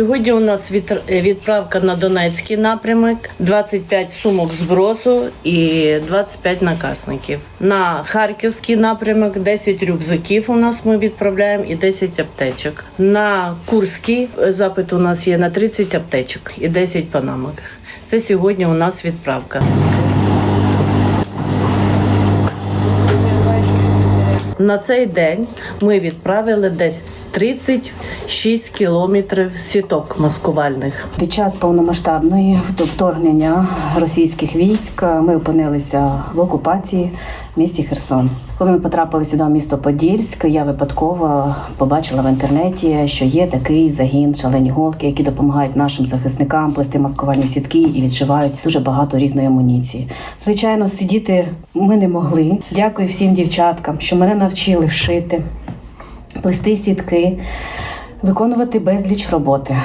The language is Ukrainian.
Сьогодні у нас відправка на Донецький напрямок, 25 сумок збросу і 25 наказників. На Харківський напрямок 10 рюкзаків у нас ми відправляємо і 10 аптечок. На Курський е, запит у нас є на 30 аптечок і 10 панамок. Це сьогодні у нас відправка. На цей день ми відправили десь 36 кілометрів сіток маскувальних. Під час повномасштабної вторгнення російських військ ми опинилися в окупації в місті Херсон. Коли ми потрапили сюди в місто Подільськ, я випадково побачила в інтернеті, що є такий загін шалені голки, які допомагають нашим захисникам плести маскувальні сітки і відшивають дуже багато різної амуніції. Звичайно, сидіти ми не могли. Дякую всім дівчаткам, що мене навчили шити, плести сітки, виконувати безліч роботи.